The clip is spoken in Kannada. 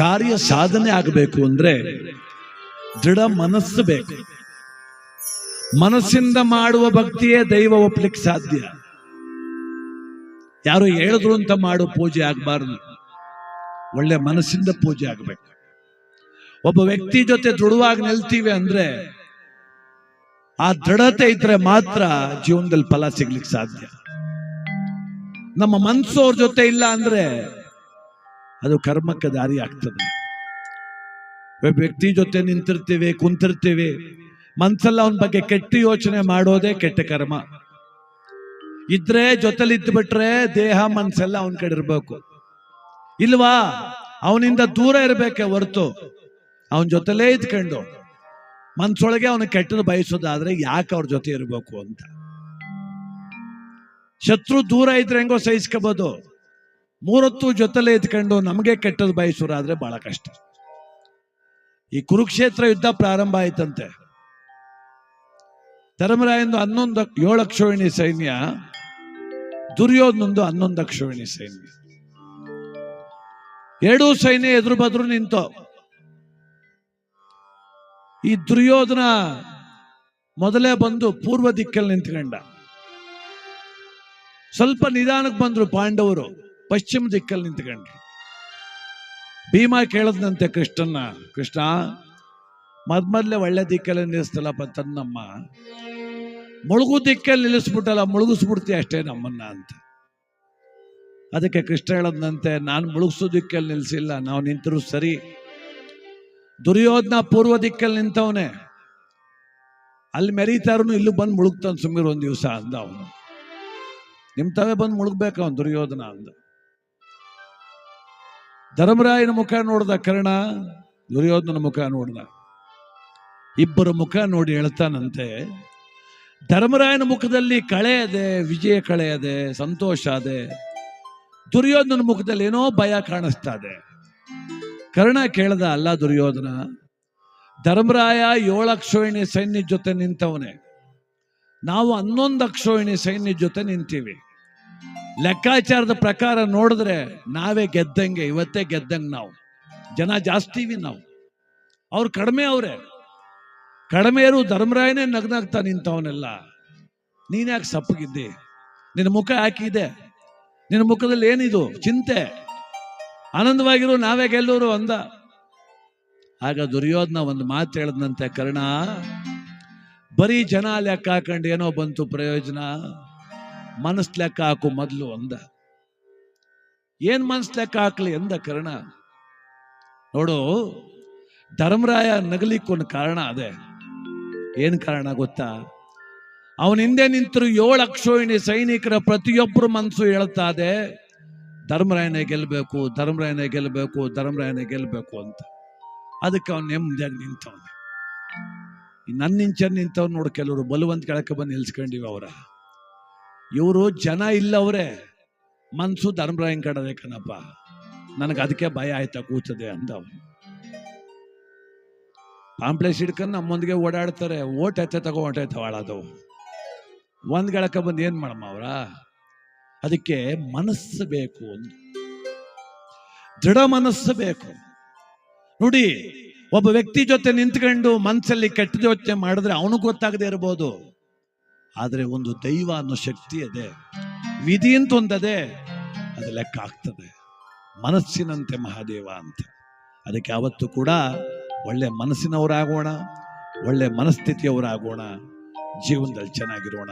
ಕಾರ್ಯ ಸಾಧನೆ ಆಗಬೇಕು ಅಂದ್ರೆ ದೃಢ ಮನಸ್ಸು ಬೇಕು. ಮನಸ್ಸಿಂದ ಮಾಡುವ ಭಕ್ತಿಯೇ ದೈವ ಒಪ್ಲಿಕ್ಕೆ ಸಾಧ್ಯ. ಯಾರು ಹೇಳಿದ್ರು ಅಂತ ಮಾಡೋ ಪೂಜೆ ಆಗಬಾರದು. ಒಳ್ಳೆ ಮನಸ್ಸಿಂದ ಪೂಜೆ ಆಗಬೇಕು. ಒಬ್ಬ ವ್ಯಕ್ತಿ ಜೊತೆ ದೃಢವಾಗಿ ನಿಲ್ತೀವಿ ಅಂದ್ರೆ ಆ ದೃಢತೆ ಇದ್ರೆ ಮಾತ್ರ ಜೀವನದಲ್ಲಿ ಫಲ ಸಿಗ್ಲಿಕ್ಕೆ ಸಾಧ್ಯ. ನಮ್ಮ ಮನಸ್ಸು ಅವ್ರ ಜೊತೆ ಇಲ್ಲ ಅಂದ್ರೆ ಅದು ಕರ್ಮಕ್ಕೆ ದಾರಿ ಆಗ್ತದೆ ವ್ಯಕ್ತಿ ಜೊತೆ ನಿಂತಿರ್ತೇವೆ, ಕುಂತಿರ್ತೇವೆ, ಮನ್ಸಲ್ಲ ಅವನ ಬಗ್ಗೆ ಕೆಟ್ಟ ಯೋಚನೆ ಮಾಡೋದೇ ಕೆಟ್ಟ ಕರ್ಮ. ಇದ್ರೆ ಜೊತೆಲಿ ಬಿಟ್ರೆ ದೇಹ, ಮನ್ಸೆಲ್ಲ ಅವನ ಕಡೆ ಇರಬೇಕು. ಇಲ್ವಾ? ಅವನಿಂದ ದೂರ ಇರಬೇಕೆ ಹೊರತು. ಅವನ ಜೊತೆಲೇ ಇದ್ಕೊಂಡು ಮನ್ಸೊಳಗೆ ಅವನು ಕೆಟ್ಟದ್ದು ಬಯಸೋದಾದ್ರೆ ಯಾಕೆ ಅವ್ರ ಜೊತೆ ಇರಬೇಕು ಅಂತ. ಶತ್ರು ದೂರ ಇದ್ರೆ ಹೆಂಗೋ ಸಹಿಸ್ಕೋಬಹುದು ಮೂರೊತ್ತು ಜೊತೆಲೆ ಇದ್ಕೊಂಡು ನಮಗೆ ಕೆಟ್ಟದ್ದು ಬಯಸೋರಾದ್ರೆ ಬಹಳ ಕಷ್ಟ. ಈ ಕುರುಕ್ಷೇತ್ರ ಯುದ್ಧ ಪ್ರಾರಂಭ ಆಯ್ತಂತೆ. ಧರ್ಮರಾಯಂದು ಹನ್ನೊಂದು ಏಳು ಸೈನ್ಯ, ದುರ್ಯೋಧನೊಂದು ಹನ್ನೊಂದು ಅಕ್ಷೋಹಿಣಿ ಸೈನ್ಯ. ಎರಡೂ ಸೈನ್ಯ ಎದುರು ಬದ್ರು ನಿಂತು. ಈ ದುರ್ಯೋಧನ ಮೊದಲೇ ಬಂದು ಪೂರ್ವ ದಿಕ್ಕಲ್ಲಿ ನಿಂತ್ಕೊಂಡ. ಸ್ವಲ್ಪ ನಿಧಾನಕ್ಕೆ ಬಂದ್ರು ಪಾಂಡವರು. ಪಶ್ಚಿಮ ದಿಕ್ಕಲ್ಲಿ ನಿಂತ್ಕೊಂಡ್ರು. ಭೀಮ ಕೇಳದ್ನಂತೆ ಕೃಷ್ಣನ್ನ, ಕೃಷ್ಣ ಮೊದ್ಮದ್ಲೆ ಒಳ್ಳೆ ದಿಕ್ಕಲ್ಲಿ ನಿಲ್ಲಿಸ್ತಲ್ಲಪ್ಪ ತನ್ನಮ್ಮ. ಮುಳುಗು ದಿಕ್ಕಲ್ಲಿ ನಿಲ್ಲಿಸ್ಬಿಟ್ಟಲ್ಲ, ಮುಳುಗಿಸ್ಬಿಡ್ತೀಯ ಅಷ್ಟೇ ನಮ್ಮನ್ನ ಅಂತ. ಅದಕ್ಕೆ ಕೃಷ್ಣ ಹೇಳದ್ನಂತೆ, ನಾನು ಮುಳುಗಿಸೋ ದಿಕ್ಕಲ್ಲಿ ನಿಲ್ಲಿಸಿಲ್ಲ, ನಾವು ನಿಂತರು ಸರಿ. ದುರ್ಯೋಧನ ಪೂರ್ವ ದಿಕ್ಕಲ್ಲಿ ನಿಂತವನೆ. ಅಲ್ಲಿ ಮೆರೀತಾರನು ಇಲ್ಲಿ ಬಂದು ಮುಳುಗ್ತಾನೆ ಸುಮ್ಮನೆ ಒಂದು ದಿವಸ ಅಂದ ಅವನು. ನಿಮ್ ತಾವೇ ಬಂದು ಮುಳುಗ್ಬೇಕು ಅವನು ದುರ್ಯೋಧನ ಅಂದ. ಧರ್ಮರಾಯನ ಮುಖ ನೋಡ್ದ ಕರ್ಣ, ದುರ್ಯೋಧನ ಮುಖ ನೋಡ್ದ. ಇಬ್ಬರ ಮುಖ ನೋಡಿ ಹೇಳ್ತಾನಂತೆ, ಧರ್ಮರಾಯನ ಮುಖದಲ್ಲಿ ಕಳೆ ಇದೆ ವಿಜಯ ಕಳೆ ಇದೆ ಸಂತೋಷ ಅದೆ, ದುರ್ಯೋಧನ ಮುಖದಲ್ಲಿ ಏನೋ ಭಯ ಕಾಣಿಸ್ತಾ ಇದೆ. ಕರ್ಣ ಕೇಳ್ದ, ಅಲ್ಲ ದುರ್ಯೋಧನ, ಧರ್ಮರಾಯ ಏಳು ಅಕ್ಷೋಹಿಣಿ ಸೈನ್ಯದ ಜೊತೆ ನಿಂತವನೇ, ನಾವು ಹನ್ನೊಂದು ಅಕ್ಷೋಹಿಣಿ ಸೈನ್ಯದ ಜೊತೆ ನಿಂತೀವಿ. ಲೆಕ್ಕಾಚಾರದ ಪ್ರಕಾರ ನೋಡಿದ್ರೆ ನಾವೇ ಗೆದ್ದಂಗೆ, ಇವತ್ತೇ ಗೆದ್ದಂಗೆ ನಾವು. ಜನ ಜಾಸ್ತಿವಿ ನಾವು. ಅವ್ರು ಕಡಿಮೆ ಅವರೇ. ಕಡಿಮೆ ಇರು ಧರ್ಮರಾಯನೇ ನಗ್ನಾಗ್ತಾ ನಿಂತವನೆಲ್ಲ. ನೀನ್ಯಾಕೆ ಸಪ್ಪಗಿದ್ದಿ? ನಿನ್ನ ಮುಖ ಹಾಕಿದೆ ನಿನ್ನ ಮುಖದಲ್ಲಿ ಏನಿದು? ಚಿಂತೆ. ಆನಂದವಾಗಿರು ನಾವೇ ಗೆಲ್ಲೋರು ಅಂದ. ಆಗ ದುರ್ಯೋಧನ ಒಂದು ಮಾತು ಹೇಳದ್ನಂತೆ, ಕರ್ಣ, ಬರೀ ಜನ ಲೆಕ್ಕ ಹಾಕೊಂಡು ಏನೋ ಬಂತು ಪ್ರಯೋಜನ? ಮನಸ್ ಲೆಕ್ಕ ಹಾಕು ಮೊದಲು ಅಂದ. ಏನ್ ಮನಸ್ ಲೆಕ್ಕ ಹಾಕ್ಲಿ ಅಂದ ಕರ್ಣ. ನೋಡು, ಧರ್ಮರಾಯ ನಗಲಿಕ್ಕೊಂದು ಕಾರಣ ಅದೇ. ಏನ್ ಕಾರಣ ಗೊತ್ತಾ? ಅವನ ಹಿಂದೆ ನಿಂತರು ಏಳು ಅಕ್ಷೋಹಿಣಿ ಸೈನಿಕರ ಪ್ರತಿಯೊಬ್ಬರು ಮನಸ್ಸು ಹೇಳ್ತಾ ಇದೆ, ಧರ್ಮರಾಯನೇ ಗೆಲ್ಲಬೇಕು ಧರ್ಮರಾಯನೇ ಗೆಲ್ಲಬೇಕು ಧರ್ಮರಾಯನೇ ಗೆಲ್ಲಬೇಕು ಅಂತ. ಅದಕ್ಕೆ ಅವನು ನೆಮ್ಮದಿಯಾಗಿ ನಿಂತವನು. ನನ್ನ ನಿಂಚನ್ ನಿಂತವ್ ನೋಡು ಕೆಲವರು ಬಲವಂತ ಕೆಳಕ್ಕೆ ಬಂದು ನಿಲ್ಸ್ಕೊಂಡಿವಿ ಅವರ. ಇವರು ಜನ ಇಲ್ಲವ್ರೆ. ಮನ್ಸು ಧರ್ಮರಾಯನ್ ಕಡದೆ ಕಣಪ್ಪ. ನನಗೆ ಅದಕ್ಕೆ ಭಯ ಆಯ್ತಾ ಕೂತದೆ ಅಂದ ಅವನು ಪಾಂಪ್ಲೆಸ್ ಹಿಡ್ಕೊಂಡು ನಮ್ಮೊಂದಿಗೆ ಓಡಾಡ್ತಾರೆ. ಓಟ್ ಎತ್ತೆ ತಗೋ ಹೊಂಟೆ ತಗೊಳ್ಳೋದು ಒಂದ್ ಗಳಕ ಬಂದು ಏನ್ ಮಾಡಮ್ಮ ಅವರ? ಅದಕ್ಕೆ ಮನಸ್ಸು ಬೇಕು ಒಂದು ದೃಢ ಮನಸ್ಸು ಬೇಕು. ನೋಡಿ, ಒಬ್ಬ ವ್ಯಕ್ತಿ ಜೊತೆ ನಿಂತ್ಕೊಂಡು ಮನಸ್ಸಲ್ಲಿ ಕೆಟ್ಟ ಯೋಚನೆ ಮಾಡಿದ್ರೆ ಅವನು ಗೊತ್ತಾಗದೆ ಇರ್ಬೋದು. ಆದ್ರೆ ಒಂದು ದೈವ ಅನ್ನೋ ಶಕ್ತಿ ಇದೆ ವಿಧಿ ಅಂತ ಒಂದದೆ, ಅದು ಲೆಕ್ಕ ಆಗ್ತದೆ. ಮನಸ್ಸಿನಂತೆ ಮಹಾದೇವ ಅಂತ. ಅದಕ್ಕೆ ಅವತ್ತು ಕೂಡ ಒಳ್ಳೆ ಮನಸ್ಸಿನವರಾಗೋಣ, ಒಳ್ಳೆ ಮನಸ್ಥಿತಿಯವರಾಗೋಣ, ಜೀವನದಲ್ಲಿ ಚೆನ್ನಾಗಿರೋಣ.